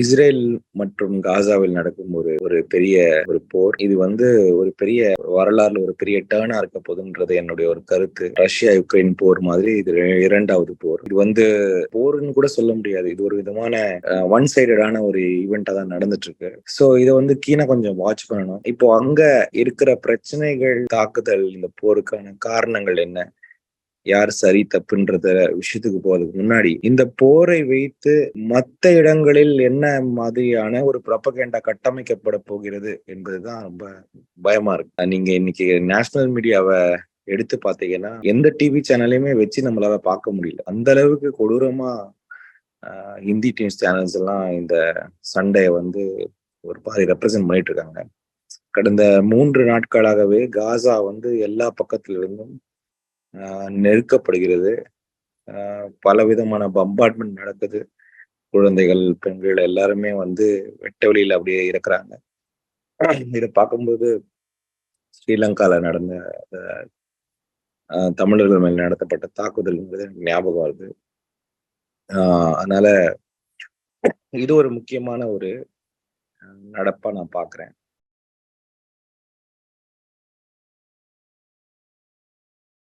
Israel மற்றும் காசாவில் நடக்கும் ஒரு ஒரு பெரிய ஒரு போர். இது வந்து ஒரு பெரிய வரலாறுல ஒரு பெரிய டேர்னா இருக்க போதுன்றது என்னுடைய ஒரு கருத்து. ரஷ்யா யுக்ரைன் போர் மாதிரி இது இரண்டாவது போர். இது வந்து போர்னு கூட சொல்ல முடியாது. இது ஒரு விதமான ஒன் சைடடான ஒரு ஈவெண்டா தான் நடந்துட்டு இருக்கு சோ இதை வந்து கீனா கொஞ்சம் வாட்ச் பண்ணணும். இப்போ அங்க இருக்கிற பிரச்சனைகள் தாக்குதல் இந்த போருக்கான காரணங்கள் என்ன? யார் சரி தப்புன்றத விஷயத்துக்கு போறதுக்கு முன்னாடி இந்த போரை வைத்து மத்த இடங்களில் என்ன மாதிரியான ஒரு ப்ரொபகேண்டா கட்டமைக்கப்பட போகிறது என்பதுதான் ரொம்ப பயமா இருக்கு. நீங்க இன்னைக்கு நேஷனல் மீடியாவை எடுத்து பாத்தீங்கன்னா எந்த டிவி சேனலையுமே வச்சு நம்மளால பார்க்க முடியல. அந்த அளவுக்கு கொடூரமா ஹிந்தி நியூஸ் சேனல்ஸ் எல்லாம் இந்த சண்டையை வந்து ஒரு பாதி ரெப்ரசென்ட் பண்ணிட்டு இருக்காங்க. கடந்த மூன்று நாட்களாகவே காசா வந்து எல்லா பக்கத்துல இருந்தும் நெருக்கப்படுகிறது. பல விதமான பம்பார்ட்மெண்ட் நடக்குது. குழந்தைகள் பெண்கள் எல்லாருமே வந்து வெட்ட வெளியில அப்படியே இருக்கிறாங்க. இதை பார்க்கும்போது ஸ்ரீலங்கால நடந்த தமிழர்கள் மேல் நடத்தப்பட்ட தாக்குதல்ங்கிறது எனக்கு ஞாபகம் வருது. அதனால இது ஒரு முக்கியமான ஒரு நடப்பா நான் பாக்குறேன்